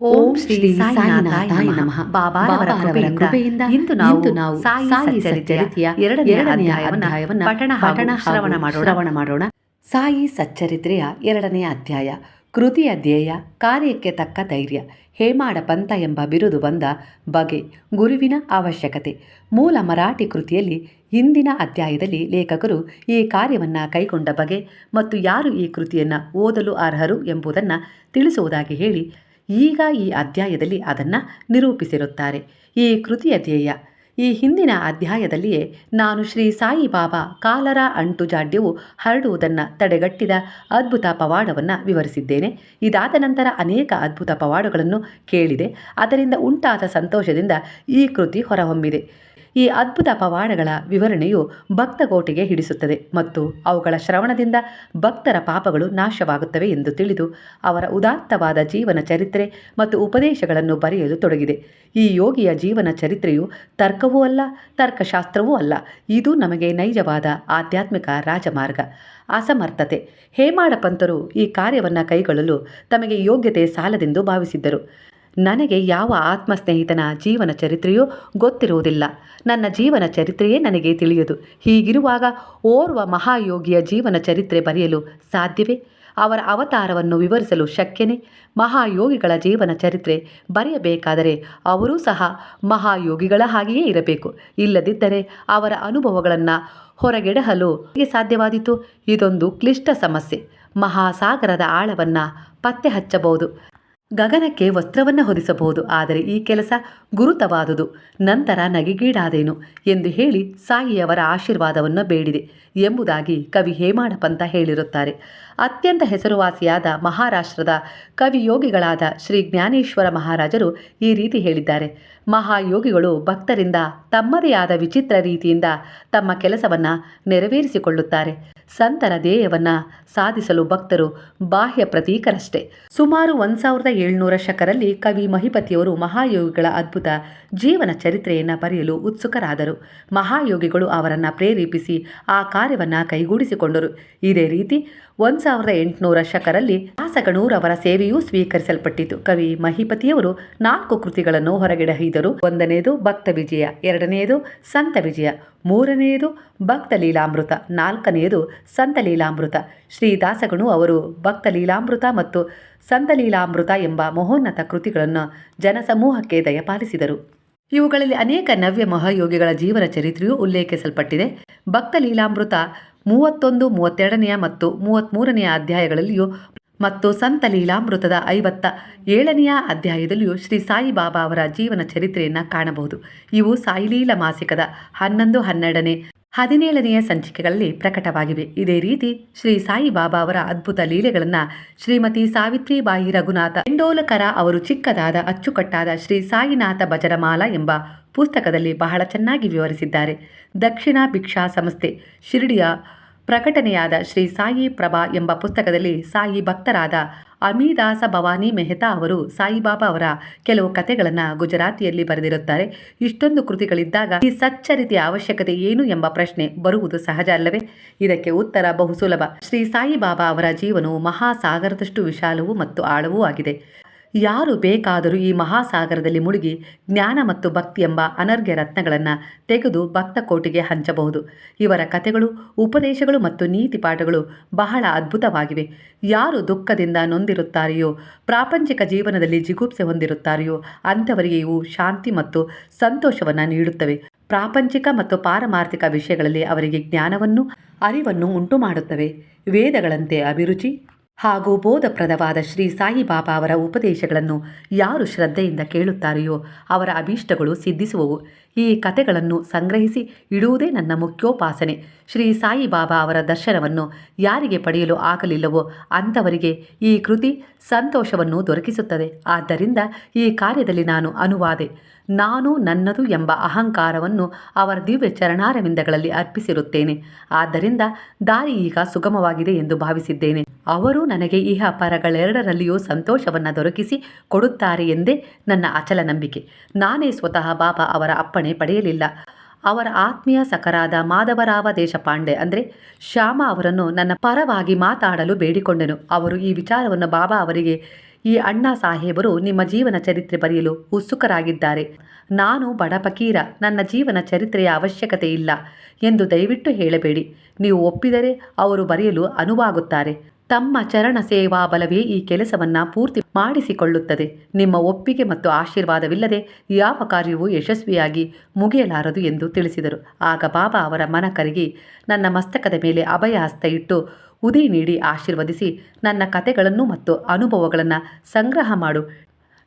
ಓಂ ಶ್ರೀ ಸಾಯಿನಾಥಾಯ ನಮಃ. ಬಾಬಾರವರ ಕೃಪೆಯಿಂದ ಇಂದು ನಾವು ಸಾಯಿ ಸಚ್ಚರಿತೆಯ ಎರಡನೆಯ ಅಧ್ಯಾಯವನ್ನ ಪಠಣ ಪಠಣ ಶ್ರವಣ ಮಾಡೋಣ. ಸಾಯಿ ಸಚ್ಚರಿತ್ರೆಯ ಎರಡನೇ ಅಧ್ಯಾಯ. ಕೃತಿಯ ಧ್ಯೇಯ ಕಾರ್ಯಕ್ಕೆ ತಕ್ಕ ಧೈರ್ಯ ಹೇಮಾಡ ಪಂಥ ಎಂಬ ಬಿರುದು ಬಂದ ಬಗೆ ಗುರುವಿನ ಅವಶ್ಯಕತೆ. ಮೂಲ ಮರಾಠಿ ಕೃತಿಯಲ್ಲಿ ಹಿಂದಿನ ಅಧ್ಯಾಯದಲ್ಲಿ ಲೇಖಕರು ಈ ಕಾರ್ಯವನ್ನು ಕೈಗೊಂಡ ಬಗೆ ಮತ್ತು ಯಾರು ಈ ಕೃತಿಯನ್ನು ಓದಲು ಅರ್ಹರು ಎಂಬುದನ್ನು ತಿಳಿಸುವುದಾಗಿ ಹೇಳಿ ಈಗ ಈ ಅಧ್ಯಾಯದಲ್ಲಿ ಅದನ್ನು ನಿರೂಪಿಸಿರುತ್ತಾರೆ. ಈ ಕೃತಿಯ ಧ್ಯೇಯ. ಈ ಹಿಂದಿನ ಅಧ್ಯಾಯದಲ್ಲಿಯೇ ನಾನು ಶ್ರೀ ಸಾಯಿಬಾಬಾ ಕಾಲರ ಅಂಟು ಜಾಡ್ಯವು ಹರಡುವುದನ್ನು ತಡೆಗಟ್ಟಿದ ಅದ್ಭುತ ಪವಾಡವನ್ನು ವಿವರಿಸಿದ್ದೇನೆ. ಇದಾದ ನಂತರ ಅನೇಕ ಅದ್ಭುತ ಪವಾಡಗಳನ್ನು ಕೇಳಿದೆ. ಅದರಿಂದ ಉಂಟಾದ ಸಂತೋಷದಿಂದ ಈ ಕೃತಿ ಹೊರಹೊಮ್ಮಿದೆ. ಈ ಅದ್ಭುತ ಪವಾಡಗಳ ವಿವರಣೆಯು ಭಕ್ತಗೋಟಿಗೆ ಹಿಡಿಸುತ್ತದೆ ಮತ್ತು ಅವುಗಳ ಶ್ರವಣದಿಂದ ಭಕ್ತರ ಪಾಪಗಳು ನಾಶವಾಗುತ್ತವೆ ಎಂದು ತಿಳಿದು ಅವರ ಉದಾತ್ತವಾದ ಜೀವನ ಚರಿತ್ರೆ ಮತ್ತು ಉಪದೇಶಗಳನ್ನು ಬರೆಯಲು ತೊಡಗಿದೆ. ಈ ಯೋಗಿಯ ಜೀವನ ಚರಿತ್ರೆಯು ತರ್ಕವೂ ಅಲ್ಲ, ತರ್ಕಶಾಸ್ತ್ರವೂ ಅಲ್ಲ. ಇದು ನಮಗೆ ನೈಜವಾದ ಆಧ್ಯಾತ್ಮಿಕ ರಾಜಮಾರ್ಗ. ಅಸಮರ್ಥತೆ. ಹೇಮಾಡ ಪಂತರು ಈ ಕಾರ್ಯವನ್ನು ಕೈಗೊಳ್ಳಲು ತಮಗೆ ಯೋಗ್ಯತೆ ಸಾಲದೆಂದು ಭಾವಿಸಿದ್ದರು. ನನಗೆ ಯಾವ ಆತ್ಮಸ್ನೇಹಿತನ ಜೀವನ ಚರಿತ್ರೆಯೂ ಗೊತ್ತಿರುವುದಿಲ್ಲ. ನನ್ನ ಜೀವನ ಚರಿತ್ರೆಯೇ ನನಗೆ ತಿಳಿಯದು ಹೀಗಿರುವಾಗ ಓರ್ವ ಮಹಾಯೋಗಿಯ ಜೀವನ ಚರಿತ್ರೆ ಬರೆಯಲು ಸಾಧ್ಯವೇ? ಅವರ ಅವತಾರವನ್ನು ವಿವರಿಸಲು ಶಕ್ಯನೇ? ಮಹಾಯೋಗಿಗಳ ಜೀವನ ಚರಿತ್ರೆ ಬರೆಯಬೇಕಾದರೆ ಅವರೂ ಸಹ ಮಹಾಯೋಗಿಗಳ ಹಾಗೆಯೇ ಇರಬೇಕು. ಇಲ್ಲದಿದ್ದರೆ ಅವರ ಅನುಭವಗಳನ್ನು ಹೊರಗೆಡಹಲು ಸಾಧ್ಯವಾದೀತು? ಇದೊಂದು ಕ್ಲಿಷ್ಟ ಸಮಸ್ಯೆ. ಮಹಾಸಾಗರದ ಆಳವನ್ನು ಪತ್ತೆ ಹಚ್ಚಬಹುದು ಗಗನಕ್ಕೆ ವಸ್ತ್ರವನ್ನು ಹೊದಿಸಬಹುದು, ಆದರೆ ಈ ಕೆಲಸ ಗುರುತವಾದುದು. ನಂತರ ನಗೆಗೀಡಾದೇನು ಎಂದು ಹೇಳಿ ಸಾಯಿಯವರ ಆಶೀರ್ವಾದವನ್ನು ಬೇಡಿದೆ ಎಂಬುದಾಗಿ ಕವಿ ಹೇಮಾಡ ಪಂತ ಹೇಳಿರುತ್ತಾರೆ. ಅತ್ಯಂತ ಹೆಸರುವಾಸಿಯಾದ ಮಹಾರಾಷ್ಟ್ರದ ಕವಿಯೋಗಿಗಳಾದ ಶ್ರೀ ಜ್ಞಾನೇಶ್ವರ ಮಹಾರಾಜರು ಈ ರೀತಿ ಹೇಳಿದ್ದಾರೆ. ಮಹಾಯೋಗಿಗಳು ಭಕ್ತರಿಂದ ತಮ್ಮದೇ ಆದ ವಿಚಿತ್ರ ರೀತಿಯಿಂದ ತಮ್ಮ ಕೆಲಸವನ್ನು ನೆರವೇರಿಸಿಕೊಳ್ಳುತ್ತಾರೆ. ಸಂತರ ಧ್ಯೇಯವನ್ನು ಸಾಧಿಸಲು ಭಕ್ತರು ಬಾಹ್ಯ ಪ್ರತೀಕರಷ್ಟೇ. ಸುಮಾರು ಒಂದು ಸಾವಿರದ ಏಳ್ನೂರ ಶಕರಲ್ಲಿ ಕವಿ ಮಹಿಪತಿಯವರು ಮಹಾಯೋಗಿಗಳ ಅದ್ಭುತ ಜೀವನ ಚರಿತ್ರೆಯನ್ನು ಬರೆಯಲು ಉತ್ಸುಕರಾದರು. ಮಹಾಯೋಗಿಗಳು ಅವರನ್ನು ಪ್ರೇರೇಪಿಸಿ ಆ ಕಾರ್ಯವನ್ನು ಕೈಗೂಡಿಸಿಕೊಂಡರು. ಇದೇ ರೀತಿ ಒಂದು ಸಾವಿರದ ಎಂಟುನೂರ ಶಕರಲ್ಲಿ ದಾಸಗಣೂರವರ ಸೇವೆಯೂ ಸ್ವೀಕರಿಸಲ್ಪಟ್ಟಿತು. ಕವಿ ಮಹಿಪತಿಯವರು ನಾಲ್ಕು ಕೃತಿಗಳನ್ನು ಹೊರಗೆಡಹಿದರು. ಒಂದನೆಯದು ಭಕ್ತ ವಿಜಯ ಎರಡನೆಯದು ಸಂತ ವಿಜಯ ಮೂರನೆಯದು ಭಕ್ತ ಲೀಲಾಮೃತ ನಾಲ್ಕನೆಯದು ಸಂತ ಲೀಲಾಮೃತ. ಶ್ರೀ ದಾಸಗಣು ಅವರು ಭಕ್ತ ಲೀಲಾಮೃತ ಮತ್ತು ಸಂತ ಲೀಲಾಮೃತ ಎಂಬ ಮಹೋನ್ನತ ಕೃತಿಗಳನ್ನು ಜನಸಮೂಹಕ್ಕೆ ದಯಪಾಲಿಸಿದರು. ಇವುಗಳಲ್ಲಿ ಅನೇಕ ನವ್ಯ ಮಹಾಯೋಗಿಗಳ ಜೀವನ ಚರಿತ್ರೆಯೂ ಉಲ್ಲೇಖಿಸಲ್ಪಟ್ಟಿದೆ. ಭಕ್ತ ಲೀಲಾಮೃತ ಮೂವತ್ತೊಂದು, ಮೂವತ್ತೆರಡನೆಯ ಮತ್ತು ಮೂವತ್ತ್ಮೂರನೆಯ ಅಧ್ಯಾಯಗಳಲ್ಲಿಯೂ ಮತ್ತು ಸಂತ ಲೀಲಾಮೃತದ ಐವತ್ತ ಏಳನೆಯ ಅಧ್ಯಾಯದಲ್ಲಿಯೂ ಶ್ರೀ ಸಾಯಿಬಾಬಾ ಅವರ ಜೀವನ ಚರಿತ್ರೆಯನ್ನು ಕಾಣಬಹುದು. ಇವು ಸಾಯಿಲೀಲ ಮಾಸಿಕದ ಹನ್ನೊಂದು, ಹನ್ನೆರಡನೇ, ಹದಿನೇಳನೆಯ ಸಂಚಿಕೆಗಳಲ್ಲಿ ಪ್ರಕಟವಾಗಿವೆ. ಇದೇ ರೀತಿ ಶ್ರೀ ಸಾಯಿಬಾಬಾ ಅವರ ಅದ್ಭುತ ಲೀಲೆಗಳನ್ನು ಶ್ರೀಮತಿ ಸಾವಿತ್ರಿಬಾಯಿ ರಘುನಾಥ ಎಂಡೋಲಕರ ಅವರು ಚಿಕ್ಕದಾದ, ಅಚ್ಚುಕಟ್ಟಾದ ಶ್ರೀ ಸಾಯಿನಾಥ ಭಜರಮಾಲ ಎಂಬ ಪುಸ್ತಕದಲ್ಲಿ ಬಹಳ ಚೆನ್ನಾಗಿ ವಿವರಿಸಿದ್ದಾರೆ. ದಕ್ಷಿಣ ಭಿಕ್ಷಾ ಸಂಸ್ಥೆ ಶಿರ್ಡಿಯ ಪ್ರಕಟಣೆಯಾದ ಶ್ರೀ ಸಾಯಿ ಪ್ರಭಾ ಎಂಬ ಪುಸ್ತಕದಲ್ಲಿ ಸಾಯಿ ಭಕ್ತರಾದ ಅಮಿದಾಸ ಭವಾನಿ ಮೆಹ್ತಾ ಅವರು ಸಾಯಿಬಾಬಾ ಅವರ ಕೆಲವು ಕಥೆಗಳನ್ನು ಗುಜರಾತಿಯಲ್ಲಿ ಬರೆದಿರುತ್ತಾರೆ. ಇಷ್ಟೊಂದು ಕೃತಿಗಳಿದ್ದಾಗ ಈ ಸಚ್ಚರಿತೆಯ ಅವಶ್ಯಕತೆ ಏನು ಎಂಬ ಪ್ರಶ್ನೆ ಬರುವುದು ಸಹಜ ಅಲ್ಲವೇ? ಇದಕ್ಕೆ ಉತ್ತರ ಬಹು ಸುಲಭ. ಶ್ರೀ ಸಾಯಿಬಾಬಾ ಅವರ ಜೀವನವು ಮಹಾಸಾಗರದಷ್ಟು ವಿಶಾಲವೂ ಮತ್ತು ಆಳವೂ ಆಗಿದೆ. ಯಾರು ಬೇಕಾದರೂ ಈ ಮಹಾಸಾಗರದಲ್ಲಿ ಮುಳುಗಿ ಜ್ಞಾನ ಮತ್ತು ಭಕ್ತಿ ಎಂಬ ಅನರ್ಘ್ಯ ರತ್ನಗಳನ್ನು ತೆಗೆದು ಭಕ್ತ ಕೋಟಿಗೆ ಹಂಚಬಹುದು. ಇವರ ಕಥೆಗಳು, ಉಪದೇಶಗಳು ಮತ್ತು ನೀತಿ ಪಾಠಗಳು ಬಹಳ ಅದ್ಭುತವಾಗಿವೆ. ಯಾರು ದುಃಖದಿಂದ ನೊಂದಿರುತ್ತಾರೆಯೋ, ಪ್ರಾಪಂಚಿಕ ಜೀವನದಲ್ಲಿ ಜಿಗುಪ್ಸೆ ಹೊಂದಿರುತ್ತಾರೆಯೋ, ಅಂಥವರಿಗೆ ಇವು ಶಾಂತಿ ಮತ್ತು ಸಂತೋಷವನ್ನು ನೀಡುತ್ತವೆ. ಪ್ರಾಪಂಚಿಕ ಮತ್ತು ಪಾರಮಾರ್ಥಿಕ ವಿಷಯಗಳಲ್ಲಿ ಅವರಿಗೆ ಜ್ಞಾನವನ್ನು, ಅರಿವನ್ನು ಉಂಟುಮಾಡುತ್ತವೆ. ವೇದಗಳಂತೆ ಅಭಿರುಚಿ ಹಾಗೂ ಬೋಧಪ್ರದವಾದ ಶ್ರೀ ಸಾಯಿಬಾಬಾ ಅವರ ಉಪದೇಶಗಳನ್ನು ಯಾರು ಶ್ರದ್ಧೆಯಿಂದ ಕೇಳುತ್ತಾರೆಯೋ ಅವರ ಅಭೀಷ್ಟಗಳು ಸಿದ್ಧಿಸುವವು. ಈ ಕಥೆಗಳನ್ನು ಸಂಗ್ರಹಿಸಿ ಇಡುವುದೇ ನನ್ನ ಮುಖ್ಯೋಪಾಸನೆ. ಶ್ರೀ ಸಾಯಿಬಾಬಾ ಅವರ ದರ್ಶನವನ್ನು ಯಾರಿಗೆ ಪಡೆಯಲು ಆಗಲಿಲ್ಲವೋ ಅಂಥವರಿಗೆ ಈ ಕೃತಿ ಸಂತೋಷವನ್ನು ದೊರಕಿಸುತ್ತದೆ. ಆದ್ದರಿಂದ ಈ ಕಾರ್ಯದಲ್ಲಿ ನಾನು ಅನುವಾದೆ. ನಾನು ನನ್ನದು ಎಂಬ ಅಹಂಕಾರವನ್ನು ಅವರ ದಿವ್ಯ ಚರಣಾರವಿಂದಗಳಲ್ಲಿ ಅರ್ಪಿಸಿರುತ್ತೇನೆ. ಆದ್ದರಿಂದ ದಾರಿ ಈಗ ಸುಗಮವಾಗಿದೆ ಎಂದು ಭಾವಿಸಿದ್ದೇನೆ. ಅವರು ನನಗೆ ಇಹ ಪರಗಳೆರಡರಲ್ಲಿಯೂ ಸಂತೋಷವನ್ನು ದೊರಕಿಸಿ ಕೊಡುತ್ತಾರೆ ಎಂದೇ ನನ್ನ ಅಚಲ ನಂಬಿಕೆ. ನಾನೇ ಸ್ವತಃ ಬಾಬಾ ಅವರ ಅಪ್ಪಣೆ. ಪಡೆಯಲಿಲ್ಲ. ಅವರ ಆತ್ಮೀಯ ಸಖರಾದ ಮಾಧವರಾವ ದೇಶಪಾಂಡೆ ಅಂದರೆ ಶ್ಯಾಮ ಅವರನ್ನು ನನ್ನ ಪರವಾಗಿ ಮಾತಾಡಲು ಬೇಡಿಕೊಂಡೆನು. ಅವರು ಈ ವಿಚಾರವನ್ನು ಬಾಬಾ ಅವರಿಗೆ, ಈ ಅಣ್ಣಾ ಸಾಹೇಬರು ನಿಮ್ಮ ಜೀವನ ಚರಿತ್ರೆ ಬರೆಯಲು ಉತ್ಸುಕರಾಗಿದ್ದಾರೆ. ನಾನು ಬಡ ಫಕೀರ, ನನ್ನ ಜೀವನ ಚರಿತ್ರೆಯ ಅವಶ್ಯಕತೆ ಇಲ್ಲ ಎಂದು ದಯವಿಟ್ಟು ಹೇಳಬೇಡಿ. ನೀವು ಒಪ್ಪಿದರೆ ಅವರು ಬರೆಯಲು ಅನುವಾಗುತ್ತಾರೆ. ತಮ್ಮ ಚರಣ ಸೇವಾ ಬಲವೇ ಈ ಕೆಲಸವನ್ನ ಪೂರ್ತಿ ಮಾಡಿಸಿಕೊಳ್ಳುತ್ತದೆ. ನಿಮ್ಮ ಒಪ್ಪಿಗೆ ಮತ್ತು ಆಶೀರ್ವಾದವಿಲ್ಲದೆ ಯಾವ ಕಾರ್ಯವೂ ಯಶಸ್ವಿಯಾಗಿ ಮುಗಿಯಲಾರದು ಎಂದು ತಿಳಿಸಿದರು. ಆಗ ಬಾಬಾ ಅವರ ಮನ ಕರಗಿ ನನ್ನ ಮಸ್ತಕದ ಮೇಲೆ ಅಭಯ ಹಸ್ತ ಇಟ್ಟು ಉದಿ ನೀಡಿ ಆಶೀರ್ವದಿಸಿ ನನ್ನ ಕತೆಗಳನ್ನು ಮತ್ತು ಅನುಭವಗಳನ್ನು ಸಂಗ್ರಹ ಮಾಡು.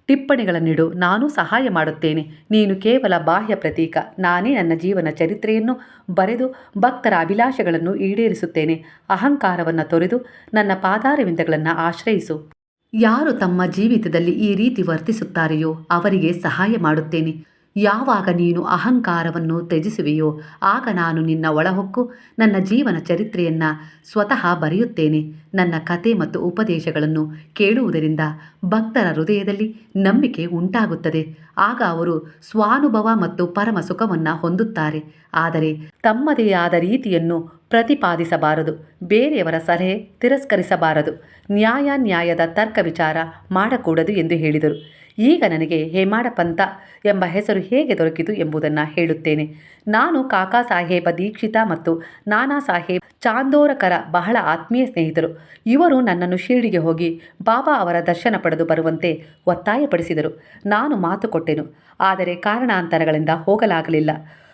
ಟಿಪ್ಪಣಿಗಳನ್ನಿಡು, ನಾನು ಸಹಾಯ ಮಾಡುತ್ತೇನೆ. ನೀನು ಕೇವಲ ಬಾಹ್ಯ ಪ್ರತೀಕ, ನಾನೇ ನನ್ನ ಜೀವನ ಚರಿತ್ರೆಯನ್ನು ಬರೆದು ಭಕ್ತರ ಅಭಿಲಾಷೆಗಳನ್ನು ಈಡೇರಿಸುತ್ತೇನೆ. ಅಹಂಕಾರವನ್ನು ತೊರೆದು ನನ್ನ ಪಾದಾರವಿಂದಗಳನ್ನು ಆಶ್ರಯಿಸು. ಯಾರು ತಮ್ಮ ಜೀವಿತದಲ್ಲಿ ಈ ರೀತಿ ವರ್ತಿಸುತ್ತಾರೆಯೋ, ಅವರಿಗೆ ಸಹಾಯ ಮಾಡುತ್ತೇನೆ. ಯಾವಾಗ ನೀನು ಅಹಂಕಾರವನ್ನು ತ್ಯಜಿಸುವೆಯೋ, ಆಗ ನಾನು ನಿನ್ನ ಒಳಹೊಕ್ಕು, ನನ್ನ ಜೀವನ ಚರಿತ್ರೆಯನ್ನು ಸ್ವತಃ ಬರೆಯುತ್ತೇನೆ. ನನ್ನ ಕತೆ ಮತ್ತು ಉಪದೇಶಗಳನ್ನು ಕೇಳುವುದರಿಂದ ಭಕ್ತರ ಹೃದಯದಲ್ಲಿ ನಂಬಿಕೆ ಉಂಟಾಗುತ್ತದೆ. ಆಗ ಅವರು ಸ್ವಾನುಭವ ಮತ್ತು ಪರಮ ಸುಖವನ್ನು ಹೊಂದುತ್ತಾರೆ. ಆದರೆ ತಮ್ಮದೇ ಆದ ರೀತಿಯನ್ನು ಪ್ರತಿಪಾದಿಸಬಾರದು. ಬೇರೆಯವರ ಸಲಹೆ ತಿರಸ್ಕರಿಸಬಾರದು. ನ್ಯಾಯ ನ್ಯಾಯದ ತರ್ಕ ವಿಚಾರ ಮಾಡಕೂಡದು ಎಂದು ಹೇಳಿದರು. ಈಗ ನನಗೆ ಹೇಮಾಡ ಪಂತ ಎಂಬ ಹೆಸರು ಹೇಗೆ ದೊರಕಿತು ಎಂಬುದನ್ನು ಹೇಳುತ್ತೇನೆ. ನಾನು ಕಾಕಾ ಸಾಹೇಬ ದೀಕ್ಷಿತ ಮತ್ತು ನಾನಾ ಸಾಹೇಬ್ ಚಾಂದೋರಕರ ಬಹಳ ಆತ್ಮೀಯ ಸ್ನೇಹಿತರು. ಇವರು ನನ್ನನ್ನು ಶಿರಡಿಗೆ ಹೋಗಿ ಬಾಬಾ ಅವರ ದರ್ಶನ ಪಡೆದು ಬರುವಂತೆ ಒತ್ತಾಯಪಡಿಸಿದರು. ನಾನು ಮಾತು ಕೊಟ್ಟೆನು, ಆದರೆ ಕಾರಣಾಂತರಗಳಿಂದ ಹೋಗಲಾಗಲಿಲ್ಲ.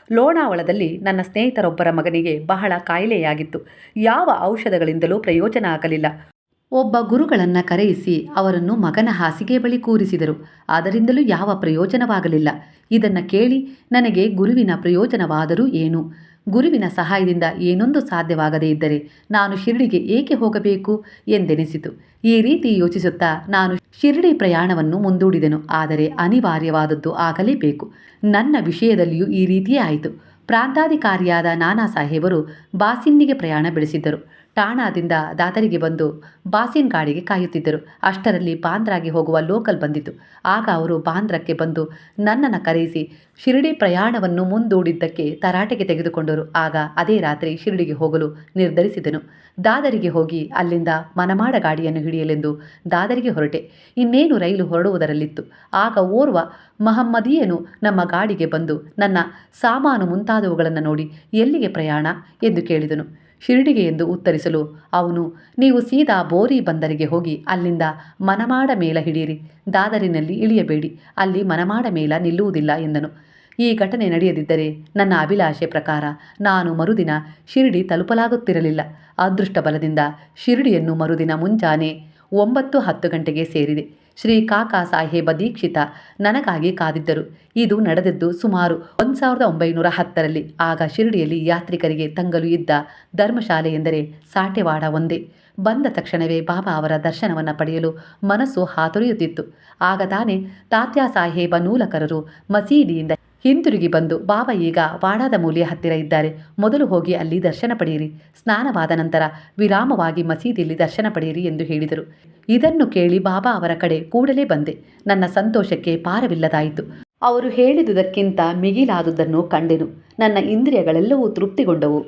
ಲೋಣಾವಳದಲ್ಲಿ ನನ್ನ ಸ್ನೇಹಿತರೊಬ್ಬರ ಮಗನಿಗೆ ಬಹಳ ಕಾಯಿಲೆಯಾಗಿತ್ತು. ಯಾವ ಔಷಧಗಳಿಂದಲೂ ಪ್ರಯೋಜನ ಆಗಲಿಲ್ಲ. ಒಬ್ಬ ಗುರುಗಳನ್ನು ಕರೆಯಿಸಿ ಅವರನ್ನು ಮಗನ ಹಾಸಿಗೆ ಬಳಿ ಕೂರಿಸಿದರು. ಅದರಿಂದಲೂ ಯಾವ ಪ್ರಯೋಜನವಾಗಲಿಲ್ಲ. ಇದನ್ನು ಕೇಳಿ ನನಗೆ ಗುರುವಿನ ಪ್ರಯೋಜನವಾದರೂ ಏನು? ಗುರುವಿನ ಸಹಾಯದಿಂದ ಏನೊಂದು ಸಾಧ್ಯವಾಗದೇ ಇದ್ದರೆ ನಾನು ಶಿರಡಿಗೆ ಏಕೆ ಹೋಗಬೇಕು? ಎಂದೆನಿಸಿತು. ಈ ರೀತಿ ಯೋಚಿಸುತ್ತಾ ನಾನು ಶಿರಡಿ ಪ್ರಯಾಣವನ್ನು ಮುಂದೂಡಿದೆನು. ಆದರೆ ಅನಿವಾರ್ಯವಾದದ್ದು ಆಗಲೇಬೇಕು. ನನ್ನ ವಿಷಯದಲ್ಲಿಯೂ ಈ ರೀತಿಯೇ ಆಯಿತು. ಪ್ರಾಂತಾಧಿಕಾರಿಯಾದ ನಾನಾ ಸಾಹೇಬರು ಬಾಸಿನ್ನಿಗೆ ಪ್ರಯಾಣ ಬೆಳೆಸಿದ್ದರು. ಠಾಣಾದಿಂದ ದಾದರಿಗೆ ಬಂದು ಬಾಸಿನ್ ಗಾಡಿಗೆ ಕಾಯುತ್ತಿದ್ದರು. ಅಷ್ಟರಲ್ಲಿ ಬಾಂದ್ರಾಗೆ ಹೋಗುವ ಲೋಕಲ್ ಬಂದಿತು ಆಗ ಅವರು ಬಾಂದ್ರಕ್ಕೆ ಬಂದು ನನ್ನನ್ನು ಕರೆಯಿಸಿ ಶಿರಡಿ ಪ್ರಯಾಣವನ್ನು ಮುಂದೂಡಿದ್ದಕ್ಕೆ ತರಾಟೆಗೆ ತೆಗೆದುಕೊಂಡರು. ಆಗ ಅದೇ ರಾತ್ರಿ ಶಿರಡಿಗೆ ಹೋಗಲು ನಿರ್ಧರಿಸಿದನು. ದಾದರಿಗೆ ಹೋಗಿ ಅಲ್ಲಿಂದ ಮನಮಾಡ ಗಾಡಿಯನ್ನು ಹಿಡಿಯಲೆಂದು ದಾದರಿಗೆ ಹೊರಟೆ. ಇನ್ನೇನು ರೈಲು ಹೊರಡುವುದರಲ್ಲಿತ್ತು. ಆಗ ಓರ್ವ ಮಹಮ್ಮದಿಯನು ನಮ್ಮ ಗಾಡಿಗೆ ಬಂದು ನನ್ನ ಸಾಮಾನು ಮುಂತಾದವುಗಳನ್ನು ನೋಡಿ ಎಲ್ಲಿಗೆ ಪ್ರಯಾಣ? ಎಂದು ಕೇಳಿದನು. ಶಿರಡಿಗೆ ಎಂದು ಉತ್ತರಿಸಲು, ಅವನು, ನೀವು ಸೀದಾ ಬೋರಿ ಬಂದರಿಗೆ ಹೋಗಿ ಅಲ್ಲಿಂದ ಮನಮಾಡ ಮೇಲ ಹಿಡಿಯಿರಿ. ದಾದರಿನಲ್ಲಿ ಇಳಿಯಬೇಡಿ. ಅಲ್ಲಿ ಮನಮಾಡ ಮೇಲ ನಿಲ್ಲುವುದಿಲ್ಲ ಎಂದನು. ಈ ಘಟನೆ ನಡೆಯದಿದ್ದರೆ ನನ್ನ ಅಭಿಲಾಷೆ ಪ್ರಕಾರ ನಾನು ಮರುದಿನ ಶಿರಡಿ ತಲುಪಲಾಗುತ್ತಿರಲಿಲ್ಲ. ಅದೃಷ್ಟ ಬಲದಿಂದ ಶಿರಡಿಯನ್ನು ಮರುದಿನ ಮುಂಜಾನೆ ಒಂಬತ್ತು ಹತ್ತು ಗಂಟೆಗೆ ಸೇರಿದೆ. ಶ್ರೀ ಕಾಕಾ ಸಾಹೇಬ ದೀಕ್ಷಿತ ನನಗಾಗಿ ಕಾದಿದ್ದರು. ಇದು ನಡೆದದ್ದು ಸುಮಾರು ಒಂದು ಸಾವಿರದ ಒಂಬೈನೂರ ಹತ್ತರಲ್ಲಿ. ಆಗ ಶಿರಡಿಯಲ್ಲಿ ಯಾತ್ರಿಕರಿಗೆ ತಂಗಲು ಇದ್ದ ಧರ್ಮಶಾಲೆ ಎಂದರೆ ಸಾಟೆವಾಡ ಒಂದೇ. ಬಂದ ತಕ್ಷಣವೇ ಬಾಬಾ ಅವರ ದರ್ಶನವನ್ನು ಪಡೆಯಲು ಮನಸ್ಸು ಹಾತೊರೆಯುತ್ತಿತ್ತು. ಆಗ ತಾನೇ ತಾತ್ಯಾ ಸಾಹೇಬ ನೂಲಕರರು ಮಸೀದಿಯಿಂದ ಹಿಂತಿರುಗಿ ಬಂದು ಬಾಬಾ ಈಗ ವಾಡಾದ ಮೂಲೆಯ ಹತ್ತಿರ ಇದ್ದಾರೆ. ಮೊದಲು ಹೋಗಿ ಅಲ್ಲಿ ದರ್ಶನ ಪಡೆಯಿರಿ. ಸ್ನಾನವಾದ ನಂತರ ವಿರಾಮವಾಗಿ ಮಸೀದಿಯಲ್ಲಿ ದರ್ಶನ ಪಡೆಯಿರಿ ಎಂದು ಹೇಳಿದರು. ಇದನ್ನು ಕೇಳಿ ಬಾಬಾ ಅವರ ಕಡೆ ಕೂಡಲೇ ಬಂದೆ. ನನ್ನ ಸಂತೋಷಕ್ಕೆ ಪಾರವಿಲ್ಲದಾಯಿತು ಅವರು ಹೇಳಿದುದಕ್ಕಿಂತ ಮಿಗಿಲಾದುದನ್ನು ಕಂಡೆನು. ನನ್ನ ಇಂದ್ರಿಯಗಳೆಲ್ಲವೂ ತೃಪ್ತಿಗೊಂಡವು.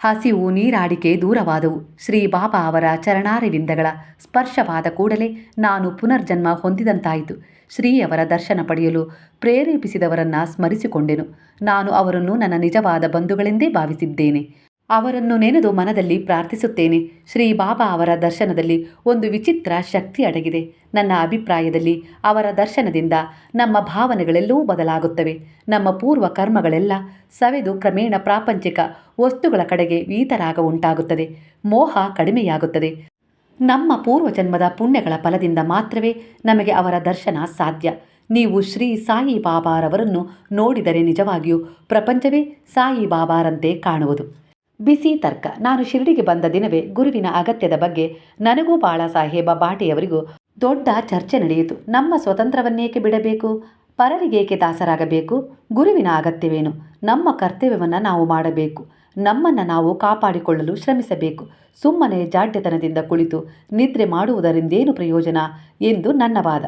ಹಸಿವು ನೀರಾಡಿಕೆ ದೂರವಾದವು. ಶ್ರೀ ಬಾಬಾ ಅವರ ಚರಣಾರವಿಂದಗಳ ಸ್ಪರ್ಶವಾದ ಕೂಡಲೇ ನಾನು ಪುನರ್ಜನ್ಮ ಹೊಂದಿದಂತಾಯಿತು. ಶ್ರೀಯವರ ದರ್ಶನ ಪಡೆಯಲು ಪ್ರೇರೇಪಿಸಿದವರನ್ನ ಸ್ಮರಿಸಿಕೊಂಡೆನು. ನಾನು ಅವರನ್ನು ನನ್ನ ನಿಜವಾದ ಬಂಧುಗಳೆಂದೇ ಭಾವಿಸಿದ್ದೇನೆ. ಅವರನ್ನು ನೆನೆದು ಮನದಲ್ಲಿ ಪ್ರಾರ್ಥಿಸುತ್ತೇನೆ. ಶ್ರೀ ಬಾಬಾ ಅವರ ದರ್ಶನದಲ್ಲಿ ಒಂದು ವಿಚಿತ್ರ ಶಕ್ತಿ ಅಡಗಿದೆ. ನನ್ನ ಅಭಿಪ್ರಾಯದಲ್ಲಿ ಅವರ ದರ್ಶನದಿಂದ ನಮ್ಮ ಭಾವನೆಗಳೆಲ್ಲವೂ ಬದಲಾಗುತ್ತವೆ. ನಮ್ಮ ಪೂರ್ವ ಕರ್ಮಗಳೆಲ್ಲ ಸವೆದು ಕ್ರಮೇಣ ಪ್ರಾಪಂಚಿಕ ವಸ್ತುಗಳ ಕಡೆಗೆ ವೀತರಾಗ ಉಂಟಾಗುತ್ತದೆ. ಮೋಹ ಕಡಿಮೆಯಾಗುತ್ತದೆ. ನಮ್ಮ ಪೂರ್ವಜನ್ಮದ ಪುಣ್ಯಗಳ ಫಲದಿಂದ ಮಾತ್ರವೇ ನಮಗೆ ಅವರ ದರ್ಶನ ಸಾಧ್ಯ. ನೀವು ಶ್ರೀ ಸಾಯಿ ಬಾಬಾರವರನ್ನು ನೋಡಿದರೆ ನಿಜವಾಗಿಯೂ ಪ್ರಪಂಚವೇ ಸಾಯಿ ಬಾಬಾರಂತೆ ಕಾಣುವುದು. ಬಿಸಿ ತರ್ಕ. ನಾನು ಶಿರಡಿಗೆ ಬಂದ ದಿನವೇ ಗುರುವಿನ ಅಗತ್ಯದ ಬಗ್ಗೆ ನನಗೂ ಬಾಳ ಸಾಹೇಬ ಬಾಟಿಯವರಿಗೂ ದೊಡ್ಡ ಚರ್ಚೆ ನಡೆಯಿತು. ನಮ್ಮ ಸ್ವತಂತ್ರವನ್ನೇಕೆ ಬಿಡಬೇಕು? ಪರರಿಗೇಕೆ ದಾಸರಾಗಬೇಕು? ಗುರುವಿನ ಅಗತ್ಯವೇನು? ನಮ್ಮ ಕರ್ತವ್ಯವನ್ನು ನಾವು ಮಾಡಬೇಕು. ನಮ್ಮನ್ನು ನಾವು ಕಾಪಾಡಿಕೊಳ್ಳಲು ಶ್ರಮಿಸಬೇಕು. ಸುಮ್ಮನೆ ಜಾಡ್ಯತನದಿಂದ ಕುಳಿತು ನಿದ್ರೆ ಮಾಡುವುದರಿಂದೇನು ಪ್ರಯೋಜನ? ಎಂದು ನನ್ನ ವಾದ.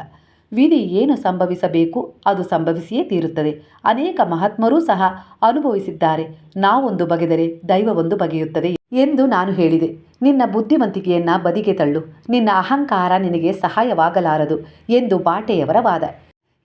ವಿಧಿ ಏನು ಸಂಭವಿಸಬೇಕು? ಅದು ಸಂಭವಿಸಿಯೇ ತೀರುತ್ತದೆ. ಅನೇಕ ಮಹಾತ್ಮರೂ ಸಹ ಅನುಭವಿಸಿದ್ದಾರೆ. ನಾವೊಂದು ಬಗೆದರೆ ದೈವವೊಂದು ಬಗೆಯುತ್ತದೆ ಎಂದು ನಾನು ಹೇಳಿದೆ. ನಿನ್ನ ಬುದ್ಧಿವಂತಿಕೆಯನ್ನ ಬದಿಗೆ ತಳ್ಳು. ನಿನ್ನ ಅಹಂಕಾರ ನಿನಗೆ ಸಹಾಯವಾಗಲಾರದು ಎಂದು ಬಾಟೆಯವರ ವಾದ.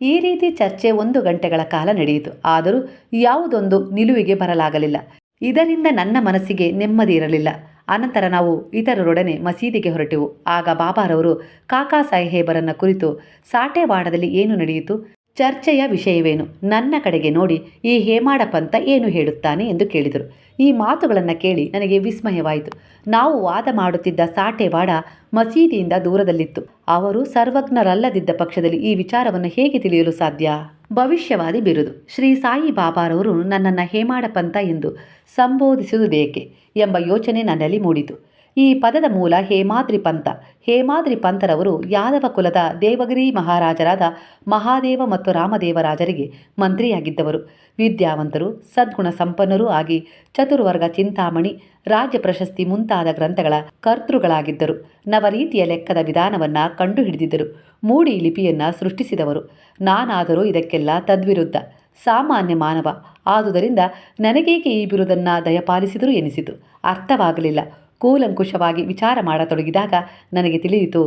ಈ ರೀತಿ ಚರ್ಚೆ ಒಂದು ಗಂಟೆಗಳ ಕಾಲ ನಡೆಯಿತು. ಆದರೂ ಯಾವುದೊಂದು ನಿಲುವಿಗೆ ಬರಲಾಗಲಿಲ್ಲ. ಇದರಿಂದ ನನ್ನ ಮನಸ್ಸಿಗೆ ನೆಮ್ಮದಿ ಇರಲಿಲ್ಲ. ಅನಂತರ ನಾವು ಇತರರೊಡನೆ ಮಸೀದಿಗೆ ಹೊರಟೆವು. ಆಗ ಬಾಬಾರವರು, ಕಾಕಾ ಸಾಹೇಬರನ್ನ ಕುರಿತು ಸಾಟೆವಾಡದಲ್ಲಿ ಏನು ನಡೆಯಿತು? ಚರ್ಚೆಯ ವಿಷಯವೇನು? ನನ್ನ ಕಡೆಗೆ ನೋಡಿ ಈ ಹೇಮಾಡ ಪಂತ ಏನು ಹೇಳುತ್ತಾನೆ? ಎಂದು ಕೇಳಿದರು. ಈ ಮಾತುಗಳನ್ನು ಕೇಳಿ ನನಗೆ ವಿಸ್ಮಯವಾಯಿತು. ನಾವು ವಾದ ಮಾಡುತ್ತಿದ್ದ ಸಾಟೆವಾಡ ಮಸೀದಿಯಿಂದ ದೂರದಲ್ಲಿತ್ತು. ಅವರು ಸರ್ವಜ್ಞರಲ್ಲದಿದ್ದ ಪಕ್ಷದಲ್ಲಿ ಈ ವಿಚಾರವನ್ನು ಹೇಗೆ ತಿಳಿಯಲು ಸಾಧ್ಯ? ಭವಿಷ್ಯವಾದಿ ಬಿರುದು. ಶ್ರೀ ಸಾಯಿ ಬಾಬಾರವರು ನನ್ನನ್ನು ಹೇಮಾಡ ಪಂಥ ಎಂದು ಸಂಬೋಧಿಸುವುದೇಕೆ ಎಂಬ ಯೋಚನೆ ನನ್ನಲ್ಲಿ ಮೂಡಿತು. ಈ ಪದದ ಮೂಲ ಹೇಮಾದ್ರಿ ಪಂಥ. ಹೇಮಾದ್ರಿ ಪಂಥರವರು ಯಾದವ ಕುಲದ ದೇವಗಿರಿ ಮಹಾರಾಜರಾದ ಮಹಾದೇವ ಮತ್ತು ರಾಮದೇವರಾಜರಿಗೆ ಮಂತ್ರಿಯಾಗಿದ್ದವರು. ವಿದ್ಯಾವಂತರು, ಸದ್ಗುಣ ಸಂಪನ್ನರೂ ಆಗಿ ಚತುರ್ವರ್ಗ ಚಿಂತಾಮಣಿ, ರಾಜ್ಯ ಪ್ರಶಸ್ತಿ ಮುಂತಾದ ಗ್ರಂಥಗಳ ಕರ್ತೃಗಳಾಗಿದ್ದರು. ನವರೀತಿಯ ಲೆಕ್ಕದ ವಿಧಾನವನ್ನು ಕಂಡುಹಿಡಿದಿದ್ದರು. ಮೂಡಿ ಲಿಪಿಯನ್ನು ಸೃಷ್ಟಿಸಿದವರು. ನಾನಾದರೂ ಇದಕ್ಕೆಲ್ಲ ತದ್ವಿರುದ್ಧ. ಸಾಮಾನ್ಯ ಮಾನವ. ಆದುದರಿಂದ ನನಗೇಕೆ ಈ ಬಿರುದನ್ನು ದಯಪಾಲಿಸಿದರು ಎನಿಸಿತು. ಅರ್ಥವಾಗಲಿಲ್ಲ. ಕೂಲಂಕುಷವಾಗಿ ವಿಚಾರ ಮಾಡತೊಡಗಿದಾಗ ನನಗೆ ತಿಳಿಯಿತು,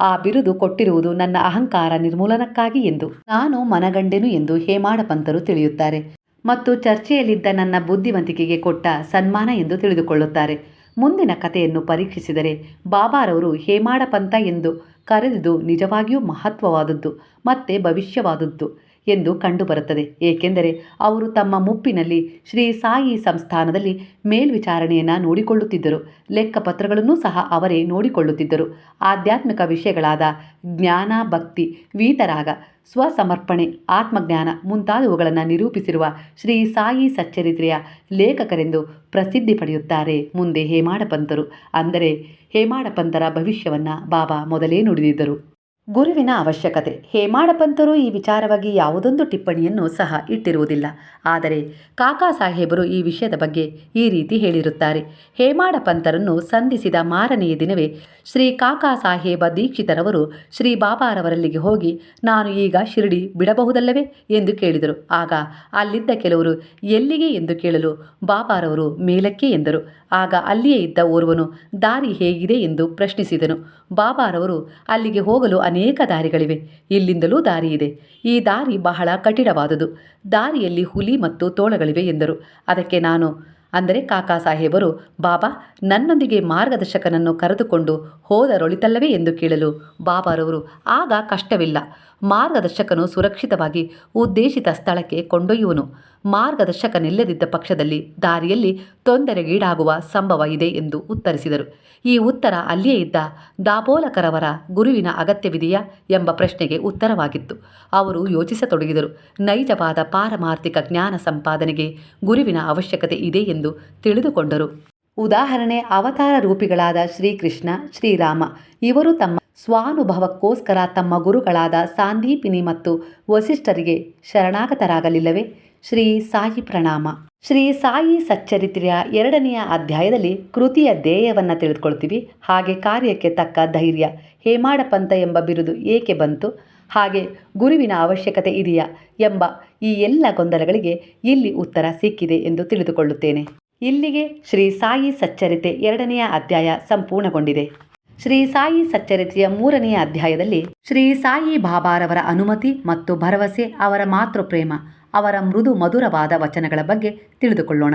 ಆ ಬಿರುದು ಕೊಟ್ಟಿರುವುದು ನನ್ನ ಅಹಂಕಾರ ನಿರ್ಮೂಲನಕ್ಕಾಗಿ ಎಂದು. ನಾನು ಮನಗಂಡೆನು ಎಂದು ಹೇಮಾಡ ಪಂತರು ತಿಳಿಯುತ್ತಾರೆ ಮತ್ತು ಚರ್ಚೆಯಲ್ಲಿದ್ದ ನನ್ನ ಬುದ್ಧಿವಂತಿಕೆಗೆ ಕೊಟ್ಟ ಸನ್ಮಾನ ಎಂದು ತಿಳಿದುಕೊಳ್ಳುತ್ತಾರೆ. ಮುಂದಿನ ಕಥೆಯನ್ನು ಪರೀಕ್ಷಿಸಿದರೆ ಬಾಬಾರವರು ಹೇಮಾಡ ಪಂಥ ಎಂದು ಕರೆದಿದ್ದು ನಿಜವಾಗಿಯೂ ಮಹತ್ವವಾದದ್ದು, ಮತ್ತೆ ಭವಿಷ್ಯವಾದದ್ದು. ಎಂದು ಕಂಡುಬರುತ್ತದೆ. ಏಕೆಂದರೆ ಅವರು ತಮ್ಮ ಮುಪ್ಪಿನಲ್ಲಿ ಶ್ರೀ ಸಾಯಿ ಸಂಸ್ಥಾನದಲ್ಲಿ ಮೇಲ್ವಿಚಾರಣೆಯನ್ನು ನೋಡಿಕೊಳ್ಳುತ್ತಿದ್ದರು. ಲೆಕ್ಕಪತ್ರಗಳನ್ನೂ ಸಹ ಅವರೇ ನೋಡಿಕೊಳ್ಳುತ್ತಿದ್ದರು. ಆಧ್ಯಾತ್ಮಿಕ ವಿಷಯಗಳಾದ ಜ್ಞಾನ, ಭಕ್ತಿ, ವೀತರಾಗ, ಸ್ವಸಮರ್ಪಣೆ, ಆತ್ಮಜ್ಞಾನ ಮುಂತಾದವುಗಳನ್ನು ನಿರೂಪಿಸಿರುವ ಶ್ರೀ ಸಾಯಿ ಸಚ್ಚರಿತ್ರೆಯ ಲೇಖಕರೆಂದು ಪ್ರಸಿದ್ಧಿ ಪಡೆಯುತ್ತಾರೆ ಮುಂದೆ ಹೇಮಾಡಪಂತರು. ಅಂದರೆ ಹೇಮಾಡಪಂತರ ಭವಿಷ್ಯವನ್ನು ಬಾಬಾ ಮೊದಲೇ ನುಡಿದಿದ್ದರು. ಗುರುವಿನ ಅವಶ್ಯಕತೆ. ಹೇಮಾಡ ಪಂತರು ಈ ವಿಚಾರವಾಗಿ ಯಾವುದೊಂದು ಟಿಪ್ಪಣಿಯನ್ನು ಸಹ ಇಟ್ಟಿರುವುದಿಲ್ಲ. ಆದರೆ ಕಾಕಾ ಸಾಹೇಬರು ಈ ವಿಷಯದ ಬಗ್ಗೆ ಈ ರೀತಿ ಹೇಳಿರುತ್ತಾರೆ. ಹೇಮಾಡ ಪಂತರನ್ನು ಸಂಧಿಸಿದ ಮಾರನೆಯ ದಿನವೇ ಶ್ರೀ ಕಾಕಾ ಸಾಹೇಬ ದೀಕ್ಷಿತರವರು ಶ್ರೀ ಬಾಬಾರವರಲ್ಲಿಗೆ ಹೋಗಿ, ನಾನು ಈಗ ಶಿರಡಿ ಬಿಡಬಹುದಲ್ಲವೇ? ಎಂದು ಕೇಳಿದರು. ಆಗ ಅಲ್ಲಿದ್ದ ಕೆಲವರು, ಎಲ್ಲಿಗೆ? ಎಂದು ಕೇಳಲು ಬಾಬಾರವರು, ಮೇಲಕ್ಕೆ? ಎಂದರು. ಆಗ ಅಲ್ಲಿಯೇ ಇದ್ದ ಓರ್ವನು, ದಾರಿ ಹೇಗಿದೆ? ಎಂದು ಪ್ರಶ್ನಿಸಿದನು. ಬಾಬಾರವರು, ಅಲ್ಲಿಗೆ ಹೋಗಲು ದಾರಿಗಳಿವೆ. ಇಲ್ಲಿಂದಲೂ ದಾರಿ ಇದೆ. ಈ ದಾರಿ ಬಹಳ ಕಠಿಣವಾದುದು. ದಾರಿಯಲ್ಲಿ ಹುಲಿ ಮತ್ತು ತೋಳಗಳಿವೆ ಎಂದರು. ಅದಕ್ಕೆ ನಾನು, ಅಂದರೆ ಕಾಕಾ ಸಾಹೇಬರು, ಬಾಬಾ, ನನ್ನೊಂದಿಗೆ ಮಾರ್ಗದರ್ಶಕನನ್ನು ಕರೆದುಕೊಂಡು ಹೋದರೊಳಿತಲ್ಲವೇ? ಎಂದು ಕೇಳಲು, ಬಾಬಾರವರು, ಆಗ ಕಷ್ಟವಿಲ್ಲ. ಮಾರ್ಗದರ್ಶಕನು ಸುರಕ್ಷಿತವಾಗಿ ಉದ್ದೇಶಿತ ಸ್ಥಳಕ್ಕೆ ಕೊಂಡೊಯ್ಯುವನು. ಮಾರ್ಗದರ್ಶಕನಿಲ್ಲದಿದ್ದ ಪಕ್ಷದಲ್ಲಿ ದಾರಿಯಲ್ಲಿ ತೊಂದರೆಗೀಡಾಗುವ ಸಂಭವ ಇದೆ ಎಂದು ಉತ್ತರಿಸಿದರು. ಈ ಉತ್ತರ ಅಲ್ಲಿಯೇ ಇದ್ದ ದಾಬೋಲಕರವರ ಗುರುವಿನ ಅಗತ್ಯವಿದೆಯಾ ಎಂಬ ಪ್ರಶ್ನೆಗೆ ಉತ್ತರವಾಗಿತ್ತು. ಅವರು ಯೋಚಿಸತೊಡಗಿದರು. ನೈಜವಾದ ಪಾರಮಾರ್ಥಿಕ ಜ್ಞಾನ ಸಂಪಾದನೆಗೆ ಗುರುವಿನ ಅವಶ್ಯಕತೆ ಇದೆ ಎಂದು ತಿಳಿದುಕೊಂಡರು. ಉದಾಹರಣೆ ಅವತಾರ ರೂಪಿಗಳಾದ ಶ್ರೀಕೃಷ್ಣ, ಶ್ರೀರಾಮ. ಇವರು ತಮ್ಮ ಸ್ವಾನುಭವಕ್ಕೋಸ್ಕರ ತಮ್ಮ ಗುರುಗಳಾದ ಸಾಂದೀಪಿನಿ ಮತ್ತು ವಸಿಷ್ಠರಿಗೆ ಶರಣಾಗತರಾಗಲಿಲ್ಲವೇ? ಶ್ರೀ ಸಾಯಿ ಪ್ರಣಾಮ. ಶ್ರೀ ಸಾಯಿ ಸಚ್ಚರಿತ್ರೆಯ ಎರಡನೆಯ ಅಧ್ಯಾಯದಲ್ಲಿ ಕೃತಿಯ ಧ್ಯೇಯವನ್ನು ತಿಳಿದುಕೊಳ್ತೀವಿ. ಹಾಗೆ ಕಾರ್ಯಕ್ಕೆ ತಕ್ಕ ಧೈರ್ಯ ಹೇಮಾಡ ಪಂಥ ಎಂಬ ಬಿರುದು ಏಕೆ ಬಂತು? ಹಾಗೆ ಗುರುವಿನ ಅವಶ್ಯಕತೆ ಇದೆಯಾ? ಎಂಬ ಈ ಎಲ್ಲ ಗೊಂದಲಗಳಿಗೆ ಇಲ್ಲಿ ಉತ್ತರ ಸಿಕ್ಕಿದೆ ಎಂದು ತಿಳಿದುಕೊಳ್ಳುತ್ತೇನೆ. ಇಲ್ಲಿಗೆ ಶ್ರೀ ಸಾಯಿ ಸಚ್ಚರಿತೆ ಎರಡನೆಯ ಅಧ್ಯಾಯ ಸಂಪೂರ್ಣಗೊಂಡಿದೆ. ಶ್ರೀ ಸಾಯಿ ಸಚ್ಚರಿತೆಯ ಮೂರನೆಯ ಅಧ್ಯಾಯದಲ್ಲಿ ಶ್ರೀ ಸಾಯಿ ಬಾಬಾರವರ ಅನುಮತಿ ಮತ್ತು ಭರವಸೆ ಅವರ ಮಾತೃಪ್ರೇಮ, ಅವರ ಮೃದು ಮಧುರವಾದ ವಚನಗಳ ಬಗ್ಗೆ ತಿಳಿದುಕೊಳ್ಳೋಣ.